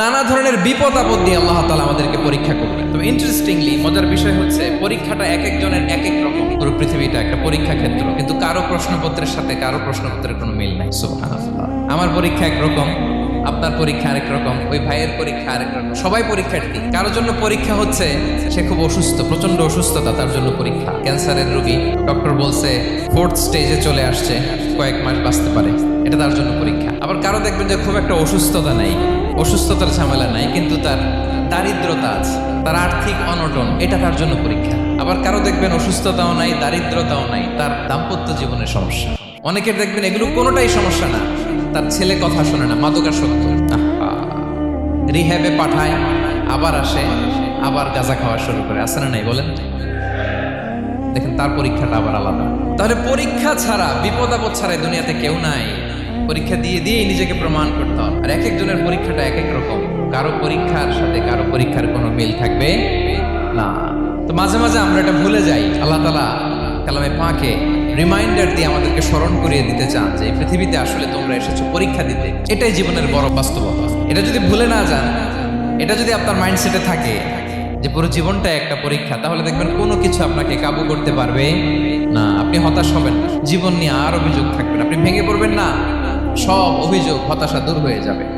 নানা ধরনের বিপদ আপদ দিয়ে আল্লাহ তালা আমাদেরকে পরীক্ষা করবেন তবে ইন্টারেস্টিংলি মজার বিষয় হচ্ছে পরীক্ষাটা এক একজনের এক এক রকম। পুরো পৃথিবীটা একটা পরীক্ষা ক্ষেত্র কিন্তু কারও প্রশ্নপত্রের সাথে কারও প্রশ্নপত্রের কোনো মিল নাই। আমার পরীক্ষা একরকম আপনার পরীক্ষা আরেক রকম, ওই ভাইয়ের পরীক্ষা আরেক রকম। সবাই পরীক্ষার্থী কারোর জন্য পরীক্ষা হচ্ছে, সে খুব অসুস্থ প্রচণ্ড অসুস্থতা, তার জন্য পরীক্ষা। ক্যান্সারের রোগী ডক্টর বলছে ফোর্থ স্টেজে চলে আসছে, কয়েক মাস বাঁচতে পারে। এটা তার জন্য পরীক্ষা। আবার কারও দেখবেন যে খুব একটা অসুস্থতা নাই। অসুস্থতার ঝামেলা নাই, কিন্তু তার দারিদ্রতা আছে, তার আর্থিক অনটন, এটা তার জন্য পরীক্ষা। আবার কারও দেখবেন অসুস্থতাও নাই, দারিদ্রতাও নাই, তার দাম্পত্য জীবনের সমস্যা। অনেকের দেখবেন এগুলো কোনোটাই সমস্যা না, তার ছেলে কথা শোনে না মাদকাসক্ত রিহ্যাবে পাঠায়, আবার আসে, আবার গাঁজা খাওয়া শুরু করে আসে না নাই, বলেন? দেখেন, তার পরীক্ষাটা আবার আলাদা। তাহলে পরীক্ষা ছাড়া, বিপদ আপদ ছাড়া দুনিয়াতে কেউ নাই। পরীক্ষা দিয়ে দিয়ে নিজেকে প্রমাণ করতে হবে। আর এক একজনের পরীক্ষাটা এক এক রকম। কারও পরীক্ষার সাথে কারও পরীক্ষার কোনো মিল থাকবে না। তো মাঝে মাঝে আমরা এটা ভুলে যাই। আল্লাহ তালা কালামে পাকে রিমাইন্ডার দিয়ে আমাদেরকে স্মরণ করিয়ে দিতে চান যে পৃথিবীতে আসলে তোমরা এসেছ পরীক্ষা দিতে। এটাই জীবনের বড় বাস্তবতা। এটা যদি ভুলে না যান, এটা যদি আপনার মাইন্ডসেটে থাকে যে, পুরো জীবনটা একটা পরীক্ষা, তাহলে দেখবেন কোনো কিছু আপনাকে কাবু করতে পারবে না। আপনি হতাশ হবেন জীবন নিয়ে আর অভিযোগ থাকবেন আপনি ভেঙে পড়বেন না। সব অভিযোগ হতাশা দূর হয়ে যাবে।